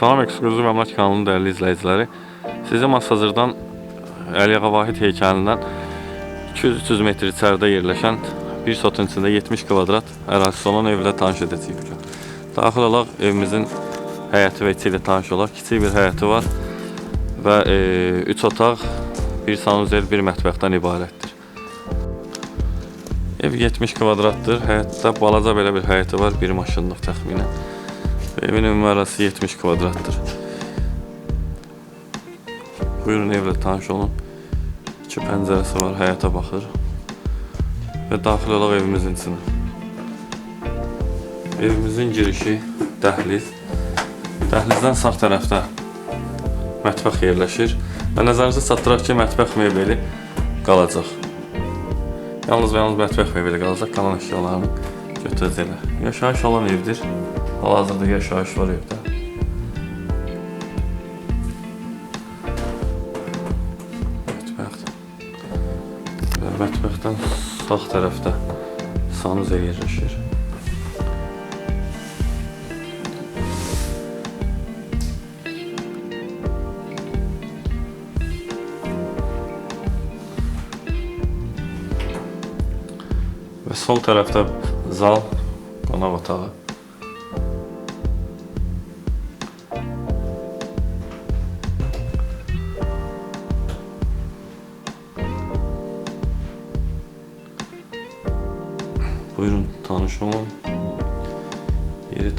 Salam Eksklüziv Əmlak kanalının dəyərli izləyiciləri. Sizə Masazırdan Əliyağa Vahid heykəlindən 200-300 metr içəridə yerləşən bir sotun içində 70 kvadrat ərazisi olan evlə tanış edəcəyik. Daxil olaq evimizin həyəti və içi ilə tanış olaq. Kiçik bir həyəti var və 3 otaq, bir sanuzel, bir mətbəxdən ibarətdir. Ev 70 kvadratdır. Həyətdə balaca belə bir həyəti var, bir maşınlıq təxminən. Evin ümumi arası 70 kvadratdır. Buyurun evlə tanış olun. İki pəncərəsi var, həyata baxır. Və daxil olaq evimizin içinə. Evimizin girişi dəhliz. Dəhlizdən sağ tərəfdə mətbəx yerləşir. Və nəzərinizə çatdıraq ki, mətbəx mebeli qalacaq. Yalnız və yalnız mətbəx mebeli qalacaq, qalan əşyalarını götürəcəklər. Yaşayış olan evdir. Hal-hazırda yaşayış var evdə. Mətbəx. Və mətbəxdən sağ tərəfdə sanuzel yerləşir. Və sol tərəfdə zal, qonaq otağı. Buyurun tanış olun. Yeri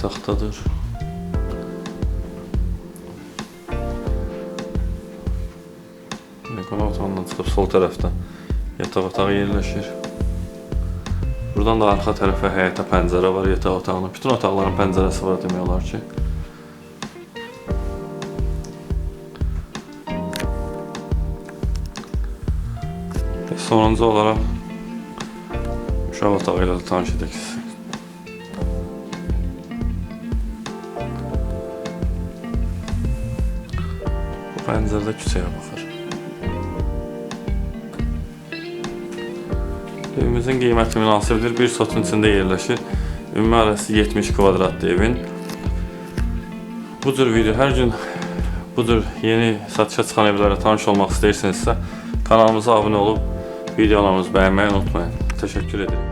Qonaq otağından çıxıb sol tərəfdə yataq otağı yerləşir. Buradan da arxa tərəfə həyətə pəncərə var yataq otağının. Bütün otaqların pəncərəsi var demək olar ki. Və sonuncu olaraq uşaq otağı ilə tanış edək sizi. Bu pəncərədə küçəyə baxır. Evimizin qiyməti münasibdir. Bir sotun içində yerləşir. Ümumi arası 70 kvadratlı evin. Bu cür video hər gün bu cür yeni satışa çıxan evlərə tanış olmaq istəyirsinizsə kanalımıza abunə olub videolarımızı bəyənməyi unutmayın. Təşəkkür ederim.